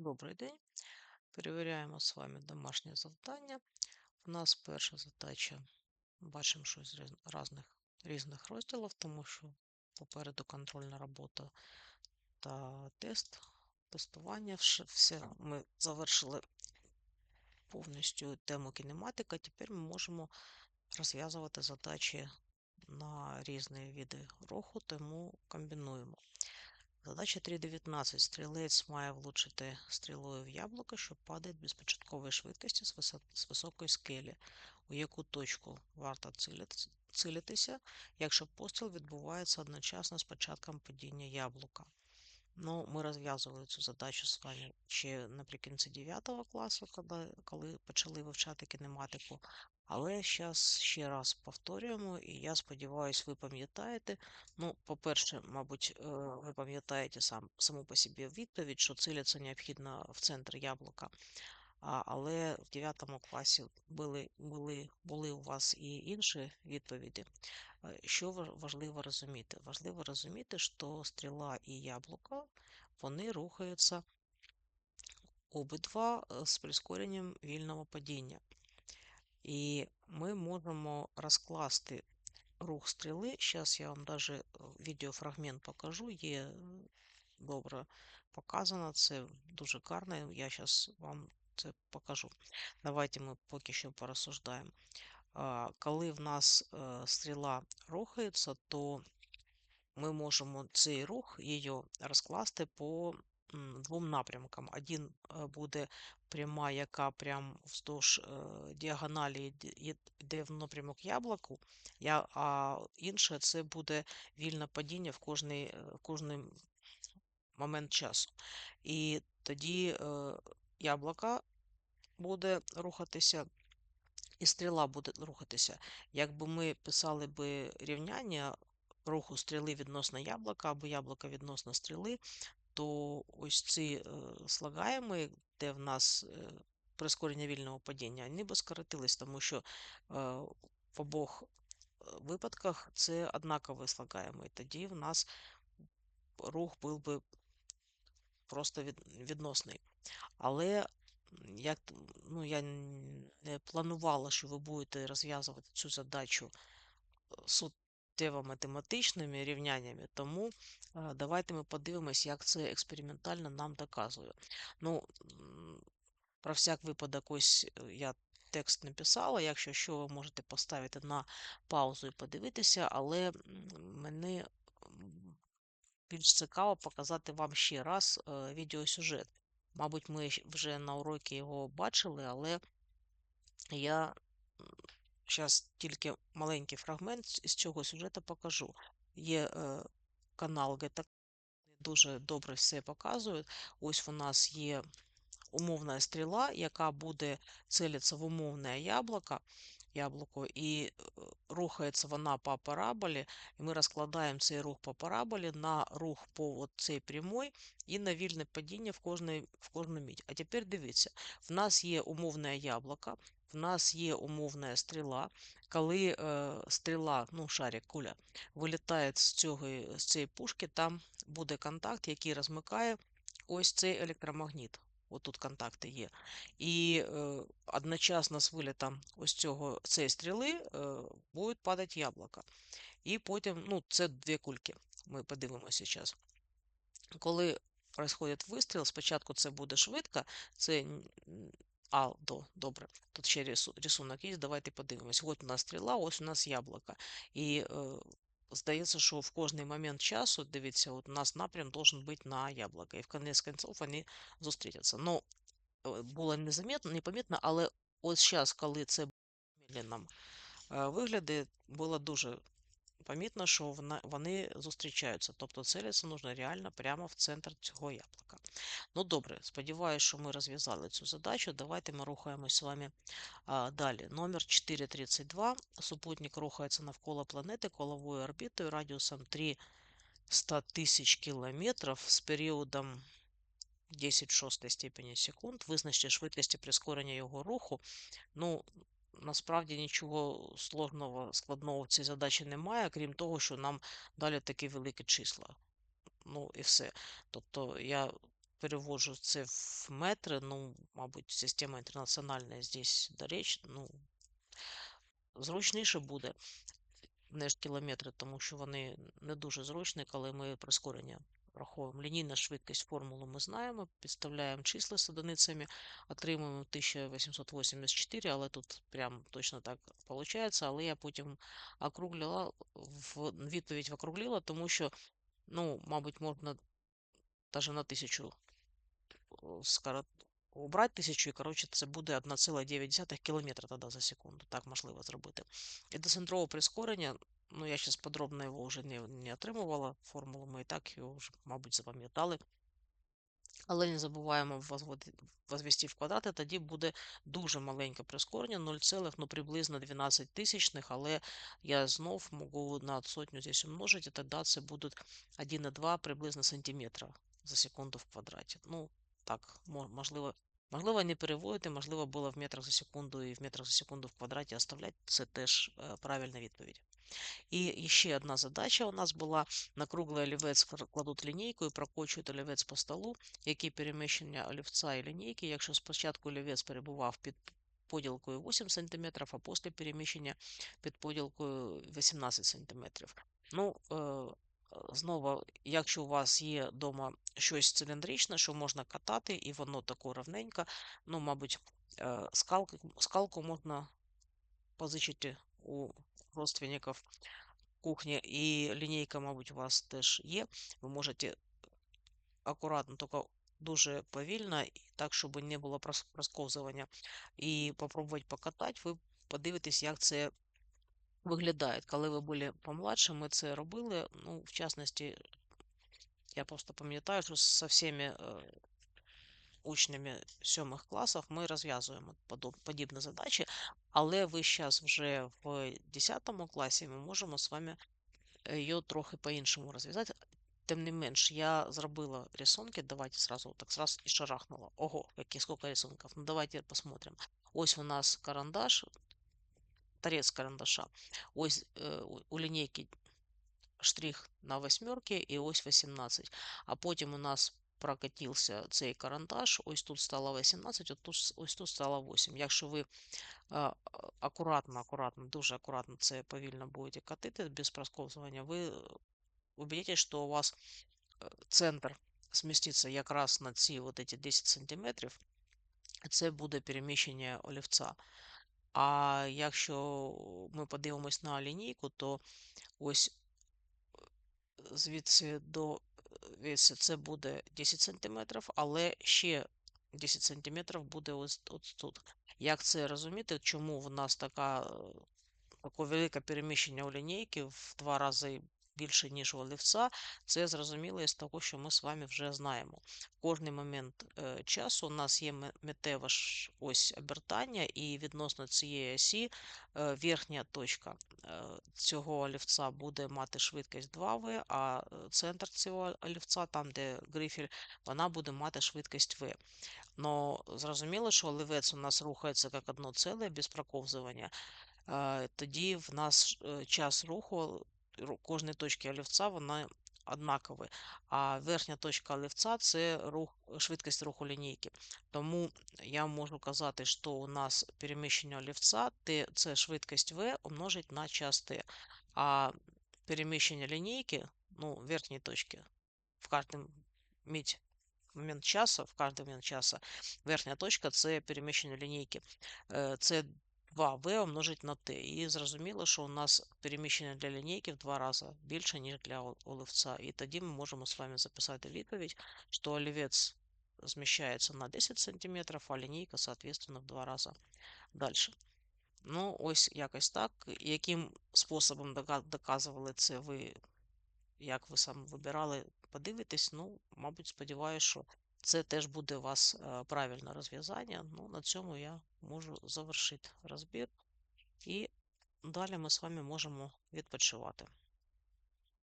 Добрий день. Перевіряємо з вами домашнє завдання. У нас перша задача. Бачимо щось з різних, різних розділів, тому що попереду контрольна робота та тест, тестування. Все, ми завершили повністю тему кінематика. Тепер ми можемо розв'язувати задачі на різні види руху, тому комбінуємо. Задача 3.19. Стрілець має влучити стрілою в яблуко, що падає без початкової швидкості з, високої скелі. У яку точку варто цілити- цілитися, якщо постріл відбувається одночасно з початком падіння яблука. Ну, ми розв'язували цю задачу з вами ще наприкінці 9 класу, коли, коли почали вивчати кінематику. Але зараз ще раз повторюємо, і я сподіваюся, ви пам'ятаєте. Ну, по-перше, мабуть, е, ви пам'ятаєте сам, саму по собі відповідь, що ціляться необхідно в центр яблука. А, але в 9 класі були, були, були у вас і інші відповіді. Е, Що важливо розуміти? Важливо розуміти, що стріла і яблуко вони рухаються обидва е, з прискоренням вільного падіння. І ми можемо розкласти рух стріли. Зараз я вам даже е, відеофрагмент покажу. Є е, добре показано, це дуже гарно. Я зараз вам це покажу. Давайте ми поки що порозсуждаємо. Коли в нас е, стріла рухається, то ми можемо цей рух її розкласти по двом напрямкам. Один е, буде пряма, яка прям вздовж е, діагоналі йде- в напрямок яблуку, а інше це буде вільне падіння в кожний, е, в кожний момент часу. І тоді е, яблука буде рухатися і стріла буде рухатися. Якби ми писали би рівняння руху стріли відносно яблука або яблука відносно стріли, то ось ці е, слагаєми, де в нас е, прискорення вільного падіння, вони б скоротились, тому що е, в обох випадках це однакові слагаємі. Тоді в нас рух був би просто відносний. Але як ну, я не планувала, що ви будете розв'язувати цю задачу е, суттєво математичними рівняннями, тому давайте ми подивимось, як це експериментально нам доказує. Ну, про всяк випадок, ось е, я текст написала. Якщо що, ви можете поставити на паузу і подивитися, але м, мене більш цікаво показати вам ще раз е, відеосюжет. Мабуть, ми вже на уроці його бачили, але я зараз тільки маленький фрагмент з цього сюжету покажу. Є е, канал ГТК, дуже добре все показують. Ось у нас є умовна стріла, яка буде целитися в умовне яблуко, яблуко, і е, рухається вона по параболі, і ми розкладаємо цей рух по параболі на рух по от цій прямой і на вільне падіння в кожний, в кожну мідь. А тепер дивіться, в нас є умовне яблуко, в нас є умовна стріла. Коли е, стріла, ну, шарик, куля, вилітає з, цього, з цієї пушки, там буде контакт, який розмикає ось цей електромагніт. Отут контакти є. І е, одночасно з вилітом ось цього цієї стріли е, буде падати яблуко. І потім, ну, це дві кульки. Ми подивимося зараз. Коли происходить вистріл, спочатку це буде швидко, це а, до, добре. Тут ще рисунок є, давайте подивимось. От у нас стріла, ось у нас яблуко. І е, здається, що в кожний момент часу, дивіться, от у нас напрям должен бути на яблуко. І в кінець кінців вони зустрітяться. Ну, е, було незаметно, непомітно, але ось зараз, коли це в медленному вигляді, було дуже помітно, що вони зустрічаються. Тобто целитися нужно реально прямо в центр цього яблука. Ну добре, сподіваюся, що ми розв'язали цю задачу. Давайте ми рухаємось з вами далі. Номер 432. Супутник рухається навколо планети коловою орбітою радіусом 300 тисяч кілометрів з періодом 10 в шостій степені секунд. Визначте швидкості прискорення його руху. Ну, насправді нічого сложного, складного в цій задачі немає, крім того, що нам далі такі великі числа. Ну і все. Тобто я переводжу це в метри, ну, мабуть, система інтернаціональна здесь до речі, ну, зручніше буде, ніж кілометри, тому що вони не дуже зручні, коли ми прискорення враховуємо. Лінійна швидкість формулу ми знаємо, підставляємо числа з одиницями, отримуємо 1884, але тут прям точно так виходить. Але я потім округлила, в відповідь округлила, тому що, ну, мабуть, можна навіть на тисячу скорот... убрати тисячу, і коротше, це буде 1,9 км тоді за секунду. Так можливо зробити. І децентрове прискорення, ну я зараз подробно його вже не, не отримувала, формулу ми і так його вже, мабуть, запам'ятали. Але не забуваємо возвести в квадрати, тоді буде дуже маленьке прискорення, 0, ну приблизно 12 тисячних, але я знов можу на сотню здесь умножити, і тоді це буде 1,2 приблизно сантиметра за секунду в квадраті. Ну, так, можливо, можливо, не переводити, можливо, було в метрах за секунду і в метрах за секунду в квадраті оставляти. Це теж е, правильна відповідь. І ще одна задача у нас була на круглий олівець кладуть лінійку і прокочують олівець по столу, які переміщення олівця і лінійки, якщо спочатку олівець перебував під поділкою 8 см, а після переміщення під поділкою 18 см. Ну, е, Знову, якщо у вас є вдома щось циліндричне, що можна катати, і воно тако ровненько, ну, мабуть, е, скалку, скалку можна позичити у родственників кухні, і лінійка, мабуть, у вас теж є. Ви можете акуратно, тільки дуже повільно, так, щоб не було просковзування, і попробувати покатати, ви подивитесь, як це виглядає. Коли ви були помладше, ми це робили. Ну, в частності, я просто пам'ятаю, що з всіми э, учнями сьомих класів ми розв'язуємо подібні задачі, але ви зараз вже в 10 класі ми можемо з вами її трохи по-іншому розв'язати. Тим не менш, я зробила рисунки. Давайте сразу так сразу і шарахнула. Ого, які сколько рисунків. Ну, давайте посмотрим. Ось у нас карандаш, торец карандаша. Ось е, у лінійки штрих на восьмерки і ось 18. А потім у нас прокатився цей карандаш, ось тут стало 18, от тут, ось тут стало 8. Якщо ви акуратно, акуратно, дуже акуратно це повільно будете катити без просковзування, ви убедитесь, що у вас центр зміститься якраз на ці от эти 10 см, це буде переміщення олівця. А якщо ми подивимось на лінійку, то ось звідси до це буде 10 см, але ще 10 см буде ось от тут. Як це розуміти, чому в нас така, таке велике переміщення у лінійки в два рази більше, ніж у олівця, це зрозуміло із того, що ми з вами вже знаємо. В кожний момент е, часу у нас є метева ось обертання, і відносно цієї осі е, верхня точка е, цього олівця буде мати швидкість 2В, а центр цього олівця, там, де грифель, вона буде мати швидкість В. Но зрозуміло, що олівець у нас рухається як одно ціле без проковзування. Тоді в нас час руху кожної точки олівця вона однакова, а верхня точка олівця це рух, швидкість руху лінійки. Тому я можу казати, що у нас переміщення олівця це швидкість V умножить на час T. А переміщення лінійки, ну, верхньої точки, в кожному момент часу, в кожний момент часу, верхня точка це переміщення лінійки. Е, це 2v умножить на t. І зрозуміло, що у нас переміщення для лінійки в два рази більше, ніж для оливця. І тоді ми можемо з вами записати відповідь, що олівець зміщається на 10 см, а лінійка, соответственно, в два рази далі. Ну, ось якось так. Яким способом доказували це ви, як ви сам вибирали, подивитесь, ну, мабуть, сподіваюся, що це теж буде у вас е, правильне розв'язання. Ну, на цьому я можу завершити розбір. І далі ми з вами можемо відпочивати.